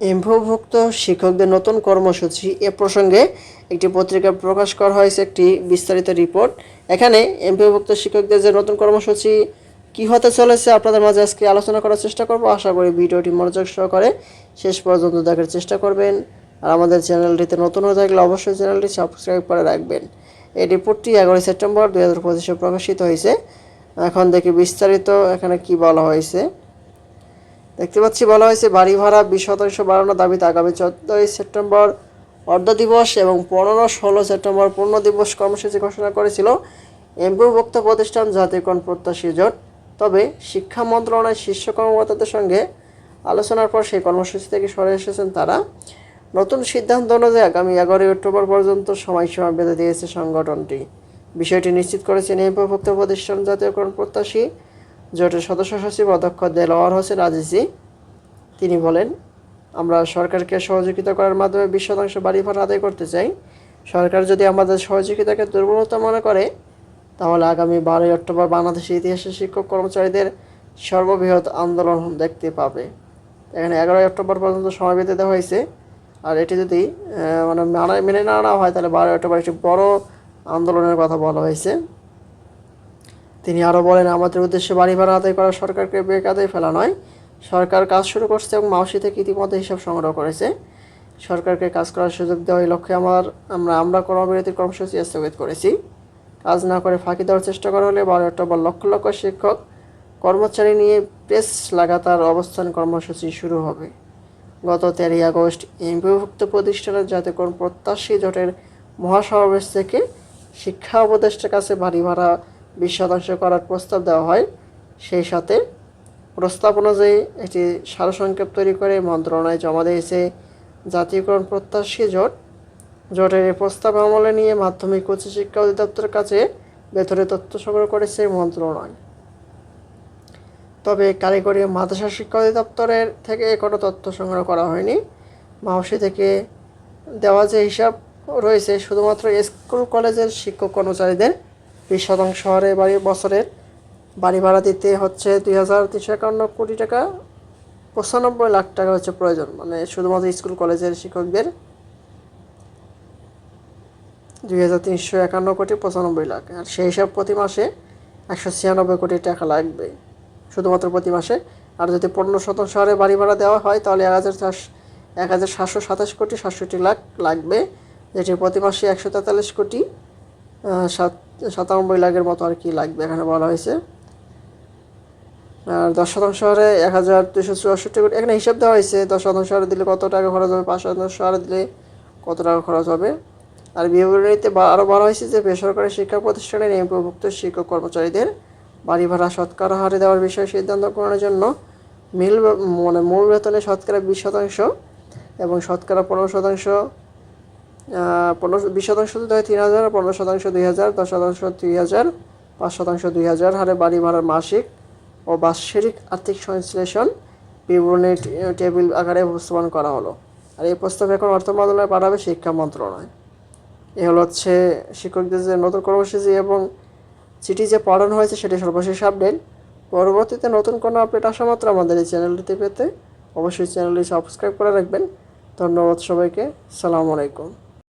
এমভুক্ত শিক্ষকদের নতুন কর্মসূচি এ প্রসঙ্গে একটি পত্রিকা প্রকাশ করা হয়েছে, একটি বিস্তারিত রিপোর্ট। এখানে এমপিভুক্ত শিক্ষকদের যে নতুন কর্মসূচি কি হতে চলেছে আপনাদের মাঝে আজকে আলোচনা করার চেষ্টা করব। আশা করি ভিডিওটি মনোযোগ সহকারে শেষ পর্যন্ত দেখার চেষ্টা করবেন। আর আমাদের চ্যানেলটিতে নতুন হয়ে থাকলে অবশ্যই চ্যানেলটি সাবস্ক্রাইব করে রাখবেন। এই রিপোর্টটি এগারোই সেপ্টেম্বর দু হাজার পঁচিশে প্রকাশিত হয়েছে। এখন দেখি বিস্তারিত এখানে কি বলা হয়েছে। দেখতে পাচ্ছি বলা হয়েছে বাড়ি ভাড়া বিশ শতাংশ বাড়ানোর দাবিতে আগামী চোদ্দই সেপ্টেম্বর অর্ধ দিবস এবং পনেরো ষোলো সেপ্টেম্বর পূর্ণ দিবস কর্মসূচি ঘোষণা করেছিল এমপিভুক্ত প্রতিষ্ঠান জাতীয়করণ প্রত্যাশী জোট। তবে শিক্ষা মন্ত্রণালয়ের শীর্ষ কর্মকর্তাদের সঙ্গে আলোচনার পর সেই কর্মসূচি থেকে সরে এসেছেন তারা। নতুন সিদ্ধান্ত অনুযায়ী আগামী এগারোই অক্টোবর পর্যন্ত সময়সীমা বেঁধে দিয়েছে সংগঠনটি। বিষয়টি নিশ্চিত করেছেন এমপিভুক্ত প্রতিষ্ঠান জাতীয়করণ প্রত্যাশী জোটের সদস্য সচিব অধ্যক্ষ দেলোয়ার হোসেন আজিজি, তিনি বলেন, আমরা সরকারকে সহযোগিতা করার মাধ্যমে বিশ শতাংশ বাড়ি ভাড়া আদায় করতে চাই। সরকার যদি আমাদের সহযোগিতাকে দুর্বলতা মনে করে, তাহলে আগামী বারোই অক্টোবর বাংলাদেশের ইতিহাসে শিক্ষক কর্মচারীদের সর্ববৃহৎ আন্দোলন দেখতে পাবে। এখানে এগারোই অক্টোবর পর্যন্ত সময় বেঁধে দেওয়া হয়েছে। আর এটি যদি মানে মেনে না হয়, তাহলে বারোই অক্টোবর একটি বড় আন্দোলনের কথা বলা হয়েছে। তিনি আরও বলেন, আমাদের উদ্দেশ্যে বাড়ি ভাড়া আদায় করা সরকারকে বেকাদায় ফেলা নয়। সরকার কাজ শুরু করছে এবং মাউসি থেকে ইতিমধ্যে হিসাব সংগ্রহ করেছে। সরকারকে কাজ করার সুযোগ দেওয়া এই লক্ষ্যে আমার, আমরা আমরা কর্মবিরতির কর্মসূচি স্থগিত করেছি। কাজ না করে ফাঁকি দেওয়ার চেষ্টা করা হলে বারো অক্টোবর লক্ষ লক্ষ শিক্ষক, কর্মচারী নিয়ে প্রেস লাগাতার অবস্থান কর্মসূচি শুরু হবে। গত তেরোই আগস্ট এমপিভুক্ত প্রতিষ্ঠানের জাতীয়করণ প্রত্যাশী জোটের মহাসমাবেশ থেকে শিক্ষা উপদেষ্টার কাছে বাড়ি ভাড়া বিশ শতাংশ করার প্রস্তাব দেওয়া হয়, সেই সাথে প্রস্তাব অনুযায়ী একটি সারসংক্ষেপ তৈরি করে মন্ত্রণালয়ে জমা দিয়েছে। জাতীয়করণ প্রত্যাশী জোট, জোটের এই প্রস্তাব আমলে নিয়ে মাধ্যমিক উচ্চ শিক্ষা অধিদপ্তরের কাছে ভেতরে তথ্য সংগ্রহ করেছে মন্ত্রণালয়। তবে কারিগরি মাদ্রাসা শিক্ষা অধিদপ্তরের থেকে কোনো তথ্য সংগ্রহ করা হয়নি। মাহসি থেকে দেওয়া যে হিসাব রয়েছে, শুধুমাত্র স্কুল, কলেজের শিক্ষক কর্মচারীদের বিশ শতাংশ হারে বাড়ি বছরের বাড়ি ভাড়া দিতে হচ্ছে দুই হাজার তিনশো একান্ন কোটি টাকা। পঁচানব্বই লাখ টাকা হচ্ছে প্রয়োজন মানে শুধুমাত্র স্কুল, কলেজের শিক্ষকদের। দুই হাজার তিনশো একান্ন কোটি পঁচানব্বই লাখ, আর সেই হিসাব প্রতি মাসে একশো ছিয়ানব্বই কোটি টাকা লাগবে। শুধুমাত্র প্রতি মাসে। আর যদি পনেরো শতাংশ হারে বাড়ি ভাড়া দেওয়া হয়, তাহলে এক হাজার এক হাজার সাতশো সাতাশ কোটি সাতষট্টি লাখ লাগবে, যেটি প্রতি মাসে একশো তেতাল্লিশ কোটি সাত সাতানব্বই লাখের মতো আর কি লাগবে এখানে বলা হয়েছে। আর দশ শতাংশ হারে এক হাজার দুশো চুয়াষট্টি কোটি এখানে হিসাব দেওয়া হয়েছে, দশ শতাংশ হারে দিলে কত টাকা খরচ হবে, পাঁচ শতাংশ হারে দিলে কত টাকা খরচ হবে। আর বিবরণীতে আরও বলা হয়েছে যে বেসরকারি শিক্ষা প্রতিষ্ঠানের এমপিভুক্ত শিক্ষক কর্মচারীদের বাড়ি ভাড়া শতকরা হারে দেওয়ার বিষয়ে সিদ্ধান্ত গ্রহণের জন্য মিল মানে মূল বেতনে শতকরা বিশ শতাংশ এবং শতকরা পনেরো শতাংশ পনেরো বিশ শতাংশ যদি তিন হাজার, পনেরো শতাংশ দুই হাজার, দশ শতাংশ দুই হাজার, পাঁচ শতাংশ দুই হাজার, হারে বাড়ি ভাড়ার মাসিক ও বাৎসরিক আর্থিক সংশ্লেষণ বিবরণী টেবিল আকারে উপস্থাপন করা হলো। আর এই প্রস্তাব এখন অর্থ মন্ত্রণালয়ে পাঠাবে শিক্ষা মন্ত্রণালয়। এ হলো হচ্ছে শিক্ষকদের যে নতুন কর্মসূচি এবং চিঠি যে পড়ানো হয়েছে সেটি সর্বশেষ আপডেট। পরবর্তীতে নতুন কোনো আপডেট আসা মাত্র আমাদের এই চ্যানেলটিতে পেতে অবশ্যই চ্যানেলটি সাবস্ক্রাইব করে রাখবেন। ধন্যবাদ সবাইকে। সালামু আলাইকুম।